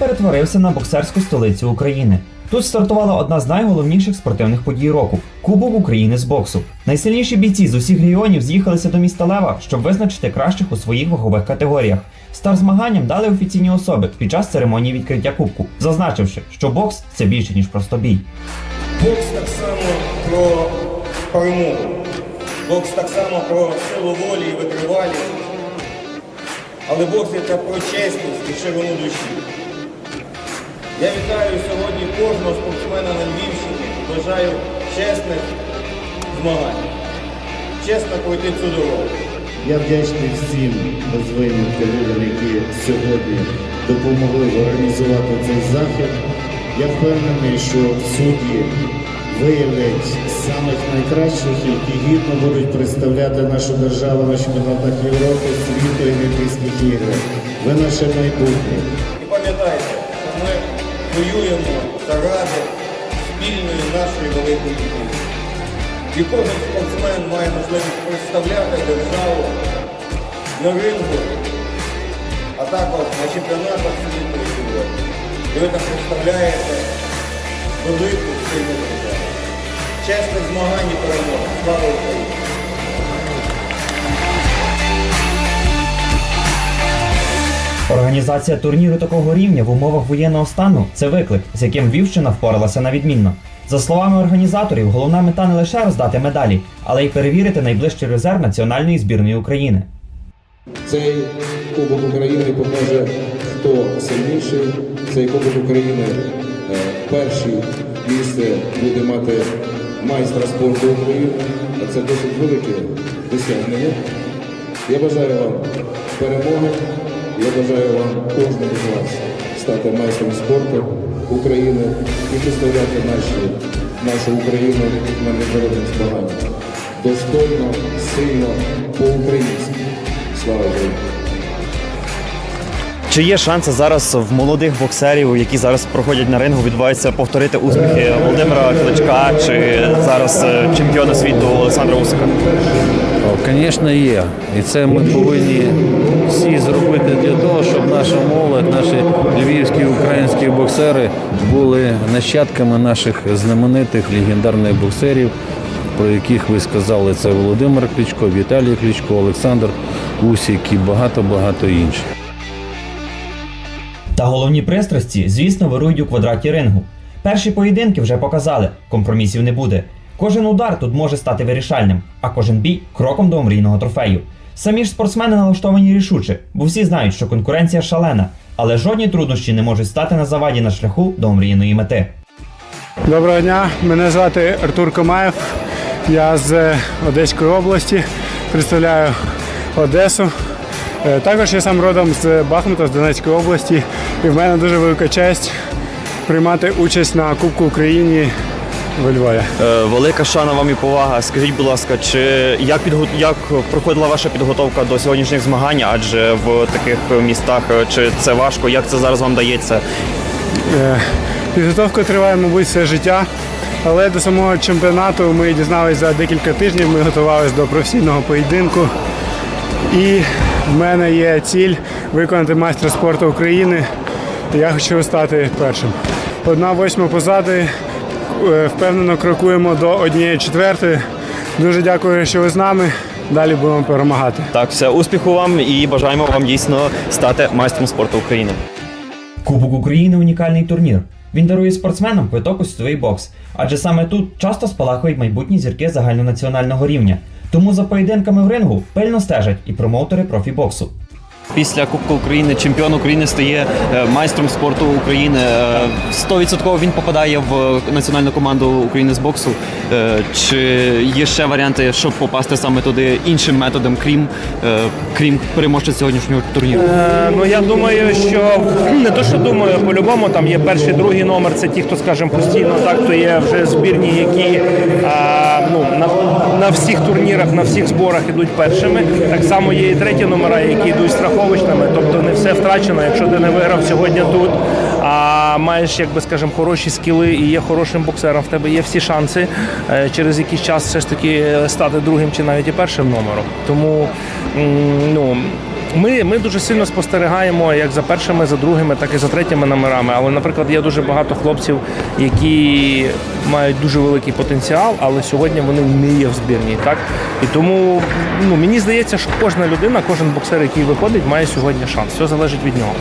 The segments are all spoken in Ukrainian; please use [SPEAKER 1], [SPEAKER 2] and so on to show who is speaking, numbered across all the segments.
[SPEAKER 1] перетворився на боксерську столицю України. Тут стартувала одна з найголовніших спортивних подій року Кубок України з боксу. Найсильніші бійці з усіх регіонів з'їхалися до міста Лева, щоб визначити кращих у своїх вагових категоріях. Старт змаганням дали офіційні особи під час церемонії відкриття кубку, зазначивши, що бокс це більше ніж просто бій.
[SPEAKER 2] Бокс так само про перемогу. Бокс так само про силу волі і витривалість. Але бокс це про чесність і ширину душі. Я вітаю сьогодні кожного спортсмена на Львівщині. Бажаю чесних змагань. Чесно пройти цю дорогу.
[SPEAKER 3] Я вдячний всім без винятку людям, які сьогодні допомогли організувати цей захід. Я впевнений, що судді виявлять самих найкращих, які гідно будуть представляти нашу державу на чемпіонатах Європи, світу і Олімпійських іграх. Ви наше майбутнє.
[SPEAKER 2] І пам'ятайте, воюємо заради спільної нашої великої дії. І кожен спортсмен має можливість представляти державу на ринку, а також на чемпіонатах світу і Європи. І ви там представляєте велику сильну державу. Чесних змагань і перемог. Слава Україні!
[SPEAKER 1] Організація турніру такого рівня в умовах воєнного стану це виклик, з яким Львівщина впоралася на відмінно. За словами організаторів, головна мета не лише роздати медалі, але й перевірити найближчий резерв національної збірної України.
[SPEAKER 4] Цей Кубок України покаже, хто сильніший. Цей Кубок України е, перше місце буде мати майстра спорту України. Це досить велике досягнення. Я бажаю вам перемоги. Я бажаю вам кожному з вас стати майстром спорту України і представляти наші, нашу Україну на міжнародних змаганнях. Достойно, сильно, по-українськи. Слава Україні!
[SPEAKER 1] Чи є шанси зараз в молодих боксерів, які зараз проходять на рингу, відбуваються повторити успіхи Володимира Кличка чи зараз е, чемпіона світу Олександра Усика?
[SPEAKER 5] Звісно, є. І це ми повинні всі зробити для того, щоб наша молодь, наші львівські українські боксери були нащадками наших знаменитих легендарних боксерів, про яких ви сказали. Це Володимир Кличко, Віталій Кличко, Олександр Усік і багато-багато інших.
[SPEAKER 1] Та головні пристрасті, звісно, вирують у квадраті рингу. Перші поєдинки вже показали, компромісів не буде. Кожен удар тут може стати вирішальним, а кожен бій кроком до омрійного трофею. Самі ж спортсмени налаштовані рішуче, бо всі знають, що конкуренція шалена, але жодні труднощі не можуть стати на заваді на шляху до омріяної мети.
[SPEAKER 6] Доброго дня, мене звати Артур Комаєв. Я з Одеської області, представляю Одесу. Е, Також я сам родом з Бахмута, з Донецької області, і в мене дуже велика честь приймати участь на Кубку України Львові.
[SPEAKER 1] Е, велика шана вам і повага. Скажіть, будь ласка, чи як підго... як проходила ваша підготовка до сьогоднішніх змагань? Адже в таких містах е, чи це важко? Як це зараз вам дається?
[SPEAKER 6] Е, Підготовка триває, мабуть, все життя. Але до самого чемпіонату ми дізналися за декілька тижнів. Ми готувалися до професійного поєдинку. І в мене є ціль виконати майстра спорту України. Я хочу стати першим. Одна восьма позади. Е, Впевнено крокуємо до однієї четвертої. Дуже дякую, що ви з нами. Далі будемо перемагати.
[SPEAKER 1] Так, все, успіху вам і бажаємо вам дійсно стати майстром спорту України. Кубок України унікальний турнір. Він дарує спортсменам квиток у світовий бокс, адже саме тут часто спалахують майбутні зірки загальнонаціонального рівня. Тому за поєдинками в рингу пильно стежать і промоутери профібоксу. Після Кубка України чемпіон України стає е, майстром спорту України. Е, 100% він попадає в національну команду України з боксу. Е, Чи є ще варіанти, щоб попасти саме туди іншим методом, крім, е, крім переможця сьогоднішнього турніру?
[SPEAKER 7] Е, Ну я думаю, що не то, що думаю, по-любому там є перший, другий номер. Це ті, хто скажімо, постійно так, то є вже збірні, які а, ну на, на всіх турнірах, на всіх зборах ідуть першими. Так само є і треті номера, які йдуть страховочними. Тобто не все втрачено. Якщо ти не виграв сьогодні тут, а маєш, як би скажемо, хороші скіли і є хорошим боксером, в тебе є всі шанси е, через якийсь час все ж таки стати другим чи навіть і першим номером. Тому ну. Ми, ми дуже сильно спостерігаємо як за першими, за другими, так і за третіми номерами. Але, наприклад, є дуже багато хлопців, які мають дуже великий потенціал, але сьогодні вони не є в збірній. Так і тому ну мені здається, що кожна людина, кожен боксер, який виходить, має сьогодні шанс. Все залежить від нього.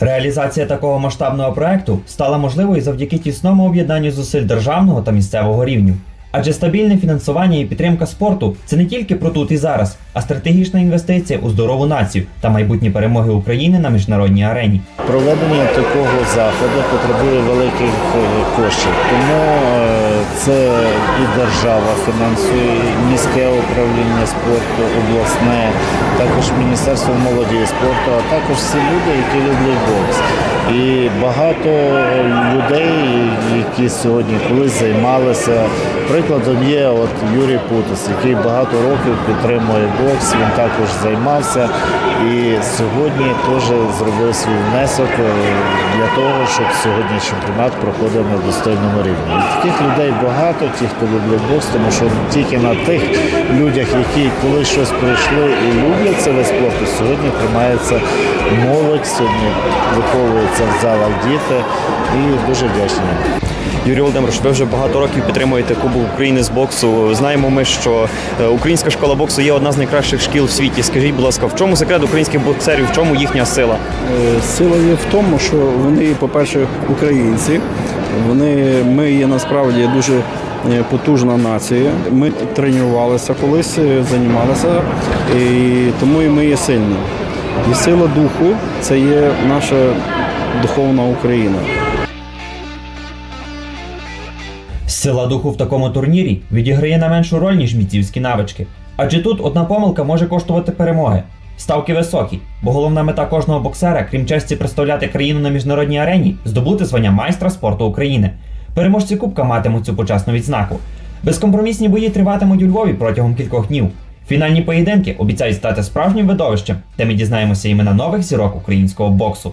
[SPEAKER 1] Реалізація такого масштабного проекту стала можливою завдяки тісному об'єднанню зусиль державного та місцевого рівнів. Адже стабільне фінансування і підтримка спорту це не тільки про тут і зараз, а стратегічна інвестиція у здорову націю та майбутні перемоги України на міжнародній арені.
[SPEAKER 3] Проведення такого заходу потребує великих е, коштів, тому е, це і держава фінансує, і міське управління спорту, обласне, також Міністерство молоді і спорту, а також всі люди, які люблять бокс. І багато людей, які сьогодні колись займалися. Прикладом є от Юрій Путас, який багато років підтримує бокс. Він також займався і сьогодні теж зробив свій внесок е, для того, щоб сьогодні чемпіонат проходив на достойному рівні. І таких людей багато, ті, хто люблять бокс, тому що тільки на тих людях, які колись щось прийшли і люблять цей вид спорту, сьогодні тримається молодь, сьогодні виховуються в залах діти і дуже вдячні.
[SPEAKER 1] Юрій Володимирович, ви вже багато років підтримуєте Кубок України з боксу. Знаємо ми, що е, українська школа боксу є одна з найкращих шкіл в світі. Скажіть, будь ласка, в чому секрет українських боксерів, в чому їхня сила?
[SPEAKER 8] Е, Сила є в тому, що вони, по-перше, українці. Вони, ми є насправді дуже е, потужна нація. Ми тренувалися колись, займалися, і тому і ми є сильні. І сила духу це є наша духовна Україна.
[SPEAKER 1] Сила духу в такому турнірі відіграє не меншу роль, ніж міцівські навички. Адже тут одна помилка може коштувати перемоги. Ставки високі, бо головна мета кожного боксера, крім честі представляти країну на міжнародній арені, здобути звання майстра спорту України. Переможці Кубка матимуть цю почесну відзнаку. Безкомпромісні бої триватимуть у Львові протягом кількох днів. Фінальні поєдинки обіцяють стати справжнім видовищем, де ми дізнаємося імена нових зірок українського боксу.